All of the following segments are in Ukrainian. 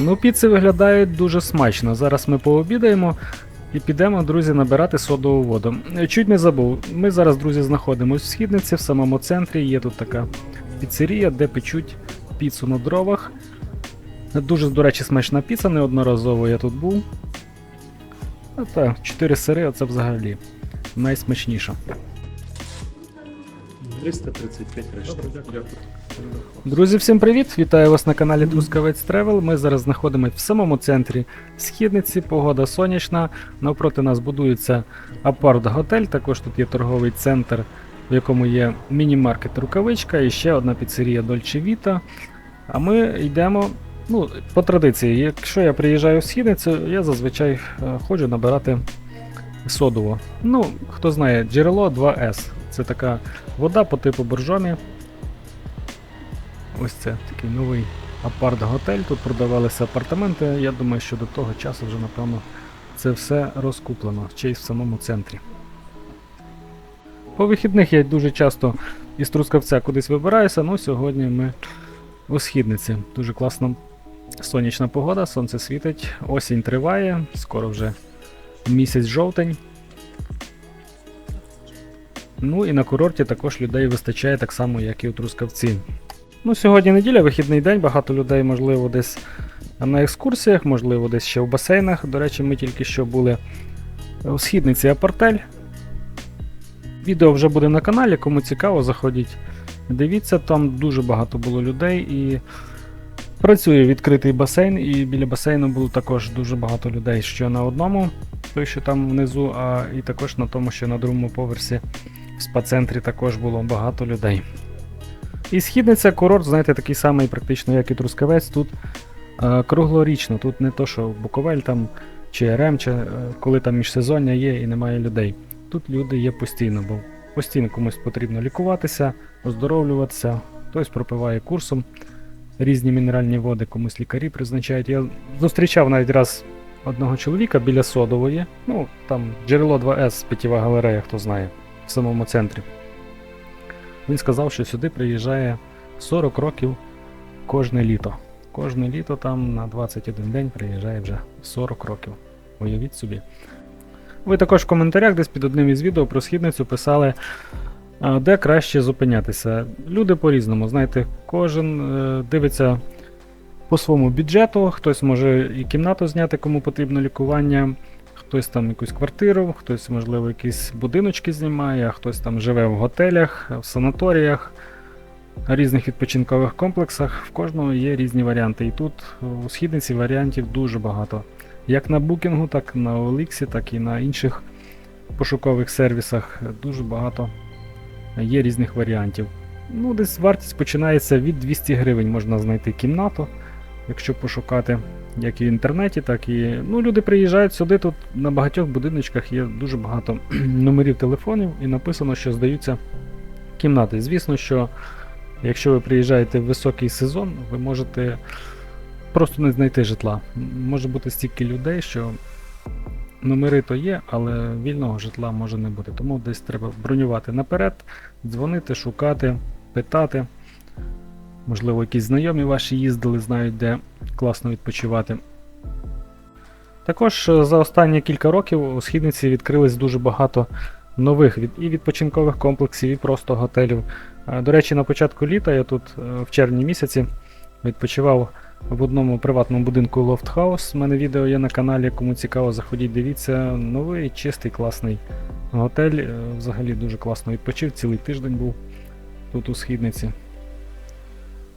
Ну, піци виглядають дуже смачно. Зараз ми пообідаємо і підемо, друзі, набирати содову воду. Чуть не забув. Ми зараз, друзі, знаходимося в східниці, в самому центрі. Є тут така піцерія, де печуть піцу на дровах. Дуже, до речі, смачна піца, неодноразово я тут був. А так, 4 сири, оце взагалі найсмачніше. 335 решта. Дякую. Друзі, всім привіт! Вітаю вас на каналі Трускавець Тревел. Ми зараз знаходимося в самому центрі східниці. Погода сонячна. Навпроти нас будується апарт готель. Також тут є торговий центр, в якому є міні-маркет рукавичка і ще одна піцерія Dolce Vita. А ми йдемо. Ну, по традиції, якщо я приїжджаю в східницю, я зазвичай е, ходжу набирати содово. Ну, хто знає, джерело 2С. Це така вода по типу боржомі. Ось це такий новий апарт-готель. Тут продавалися апартаменти. Я думаю, що до того часу вже, напевно, це все розкуплено, ще й в самому центрі. По вихідних я дуже часто із Трускавця кудись вибираюся, ну сьогодні ми у східниці. Дуже класна сонячна погода, сонце світить, осінь триває, скоро вже місяць жовтень. Ну і на курорті також людей вистачає так само, як і у Трускавці. Ну, сьогодні неділя, вихідний день, багато людей, можливо, десь на екскурсіях, можливо, десь ще в басейнах. До речі, ми тільки що були у східниці Апартель. Відео вже буде на каналі, кому цікаво, заходіть. Дивіться, там дуже багато було людей і працює відкритий басейн, і біля басейну було також дуже багато людей, що на одному, той, що там внизу, а і також на тому, що на другому поверсі в спа-центрі також було багато людей. І східниця курорт, знаєте, такий самий практично, як і Трускавець. Тут е, круглорічно, тут не то, що Буковель там чи РМ, чи е, коли там міжсезоння є і немає людей. Тут люди є постійно, бо постійно комусь потрібно лікуватися, оздоровлюватися, хтось пропиває курсом різні мінеральні води, комусь лікарі призначають. Я зустрічав навіть раз одного чоловіка біля содової, ну там джерело 2С, питєва галерея, хто знає, в самому центрі. Він сказав, що сюди приїжджає 40 років кожне літо. Кожне літо там на 21 день приїжджає вже 40 років. Уявіть собі. Ви також в коментарях десь під одним із відео про східницю писали, де краще зупинятися. Люди по-різному, знаєте, кожен е, дивиться по своєму бюджету, хтось може і кімнату зняти, кому потрібно лікування, хтось там якусь квартиру, хтось, можливо, якісь будиночки знімає, хтось там живе в готелях, в санаторіях, різних відпочинкових комплексах. В кожного є різні варіанти. І тут у східниці варіантів дуже багато. Як на букінгу, так і на OLX, так і на інших пошукових сервісах. Дуже багато є різних варіантів. Ну, десь вартість починається від 200 гривень, можна знайти кімнату, якщо пошукати як і в інтернеті, так і. Ну, люди приїжджають сюди. Тут на багатьох будиночках є дуже багато номерів телефонів і написано, що здаються кімнати. Звісно, що якщо ви приїжджаєте в високий сезон, ви можете просто не знайти житла. Може бути стільки людей, що номери то є, але вільного житла може не бути. Тому десь треба бронювати наперед, дзвонити, шукати, питати. Можливо, якісь знайомі ваші їздили, знають, де класно відпочивати. Також е, за останні кілька років у східниці відкрилось дуже багато нових від, і відпочинкових комплексів, і просто готелів. Е, До речі, на початку літа я тут е, в червні місяці відпочивав в одному приватному будинку House. У мене відео є на каналі, кому цікаво, заходіть, дивіться. Новий, чистий, класний готель. Взагалі дуже класно відпочив, цілий тиждень був тут у східниці.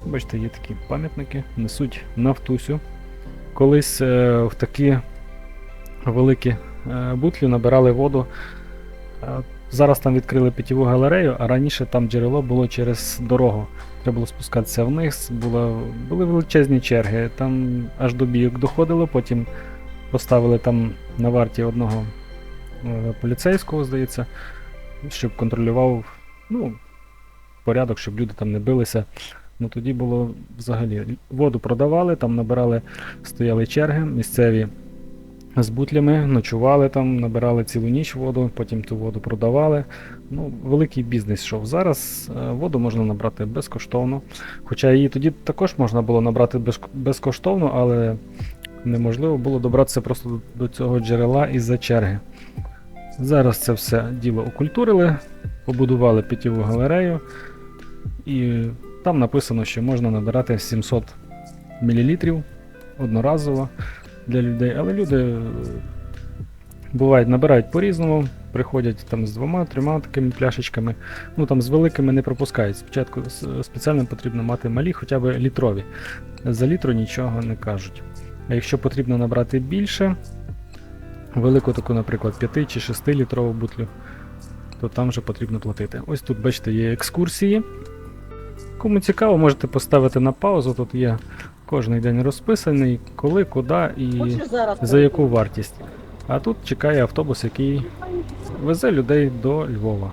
Бачите, є такі пам'ятники, несуть нафтусю. Колись е, в такі великі е, бутлі набирали воду. Е, зараз там відкрили питєву галерею, а раніше там джерело було через дорогу. Треба було спускатися вниз, було, були величезні черги. Там аж до бійок доходило, потім поставили там на варті одного е, поліцейського, здається, щоб контролював ну, порядок, щоб люди там не билися. Ну тоді було взагалі. Воду продавали, там набирали, стояли черги, місцеві з бутлями, ночували там, набирали цілу ніч воду, потім ту воду продавали. Ну, великий бізнес йшов. Зараз е, воду можна набрати безкоштовно. Хоча її тоді також можна було набрати безкоштовно, але неможливо було добратися просто до, цього джерела із-за черги. Зараз це все діло окультурили, побудували питєву галерею, і там написано, що можна набирати 700 мл одноразово для людей, але люди е, бувають набирають по-різному, приходять там з двома-трьома такими пляшечками. Ну там з великими не пропускають. Спочатку спеціально потрібно мати малі, хоча б літрові. За літру нічого не кажуть. А якщо потрібно набрати більше, велику таку, наприклад, 5 чи 6 літрову бутлю, то там вже потрібно платити. Ось тут, бачите, є екскурсії. Кому цікаво, можете поставити на паузу. Тут є кожний день розписаний, коли, куди і за яку вартість. А тут чекає автобус, який везе людей до Львова.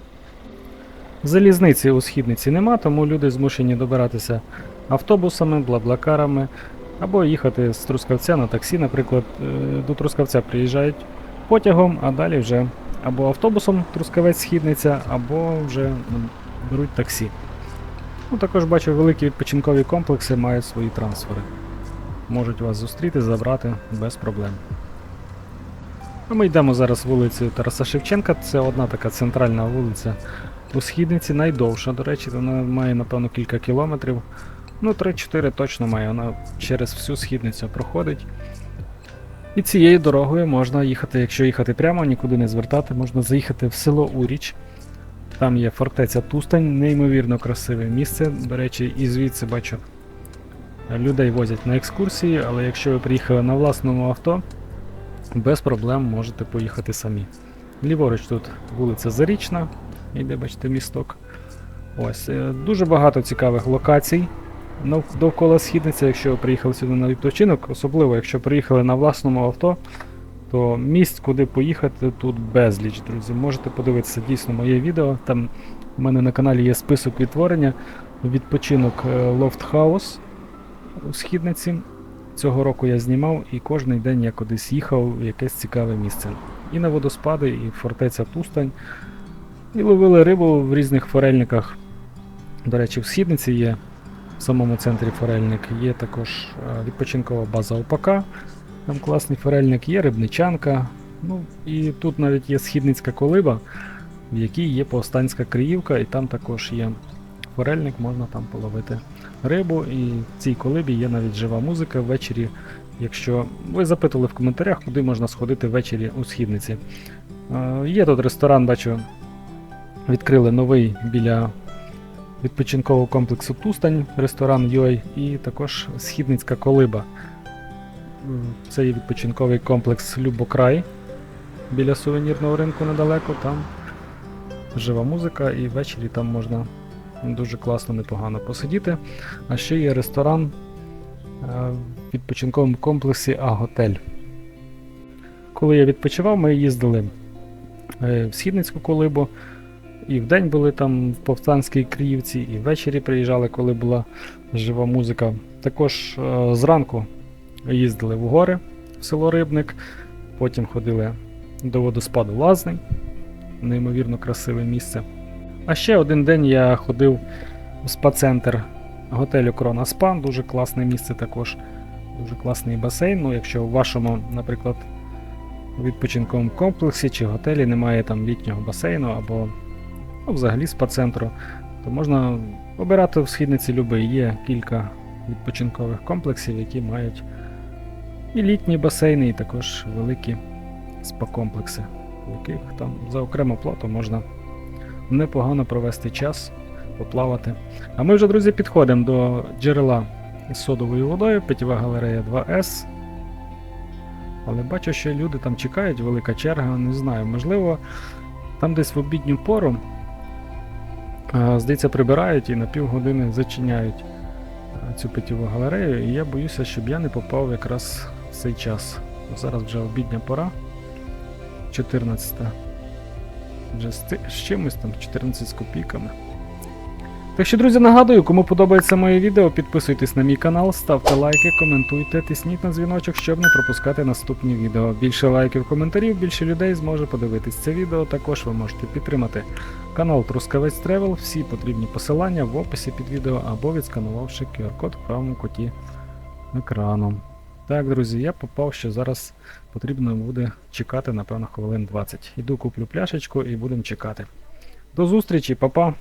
Залізниці у східниці нема, тому люди змушені добиратися автобусами, блаблакарами, або їхати з Трускавця на таксі, наприклад, е, до Трускавця приїжджають потягом, а далі вже або автобусом Трускавець-Східниця, або вже беруть таксі. Ну, також бачу, великі відпочинкові комплекси мають свої трансфери. Можуть вас зустріти, забрати без проблем. А Ми йдемо зараз вулицею Тараса Шевченка. Це одна така центральна вулиця у Східниці, найдовша, до речі, вона має, напевно, кілька кілометрів. Ну, 3-4 точно має, вона через всю східницю проходить. І цією дорогою можна їхати, якщо їхати прямо, нікуди не звертати, можна заїхати в село Уріч. Там є фортеця Тустань, неймовірно красиве місце. До речі, і звідси бачу, людей возять на екскурсії, але якщо ви приїхали на власному авто, без проблем можете поїхати самі. Ліворуч тут вулиця Зарічна, іде, бачите, місток. Ось, е, дуже багато цікавих локацій довкола східниці, якщо ви приїхали сюди на відпочинок, особливо якщо приїхали на власному авто, то місць, куди поїхати, тут безліч, друзі. Можете подивитися дійсно моє відео. Там у мене на каналі є список відтворення, відпочинок е, Loft у східниці. Цього року я знімав і кожен день я кудись їхав в якесь цікаве місце. І на водоспади, і фортеця Тустань. І ловили рибу в різних форельниках. До речі, в східниці є в самому центрі форельник, є також е, відпочинкова база ОПК. Там класний форельник, є рибничанка. Ну і тут навіть є східницька колиба, в якій є повстанська криївка, і там також є форельник, можна там половити рибу. І в цій колибі є навіть жива музика ввечері. Якщо ви запитували в коментарях, куди можна сходити ввечері у східниці. Е, Є тут ресторан, бачу, відкрили новий біля відпочинкового комплексу Тустань, ресторан Йой, і також східницька колиба. Це є відпочинковий комплекс Любокрай біля сувенірного ринку недалеко. Там жива музика, і ввечері там можна дуже класно, непогано посидіти. А ще є ресторан е, в відпочинковому комплексі А-Готель. Коли я відпочивав, ми їздили е, в Східницьку колибу. І вдень були там в Повстанській Криївці, і ввечері приїжджали, коли була жива музика. Також е, зранку їздили в гори в село Рибник, потім ходили до водоспаду Лазний, неймовірно красиве місце. А ще один день я ходив в спа-центр готелю Крона Спа, дуже класне місце також, дуже класний басейн. Ну, якщо в вашому, наприклад, відпочинковому комплексі чи готелі немає там літнього басейну або ну, взагалі спа-центру, то можна обирати в східниці любий. Є кілька відпочинкових комплексів, які мають і літні басейни, і також великі спа-комплекси, в яких там за окрему плату можна непогано провести час, поплавати. А ми вже, друзі, підходимо до джерела з содовою водою, питєва галерея 2С. Але бачу, що люди там чекають, велика черга, не знаю, можливо, там десь в обідню пору, здається, прибирають і на півгодини зачиняють цю питєву галерею, і я боюся, щоб я не попав якраз цей час. Зараз вже обідня пора, 14 вже з, з чимось там 14 з копійками. Так що, друзі, нагадую, кому подобається моє відео, підписуйтесь на мій канал, ставте лайки, коментуйте, тисніть на дзвіночок, щоб не пропускати наступні відео. Більше лайків, коментарів, більше людей зможе подивитись це відео. Також ви можете підтримати канал Трускавець Тревел. Всі потрібні посилання в описі під відео або відсканувавши QR-код в правому куті екрану. Так, друзі, я попав, що зараз потрібно буде чекати, напевно, хвилин 20. Іду куплю пляшечку і будемо чекати. До зустрічі, па-па!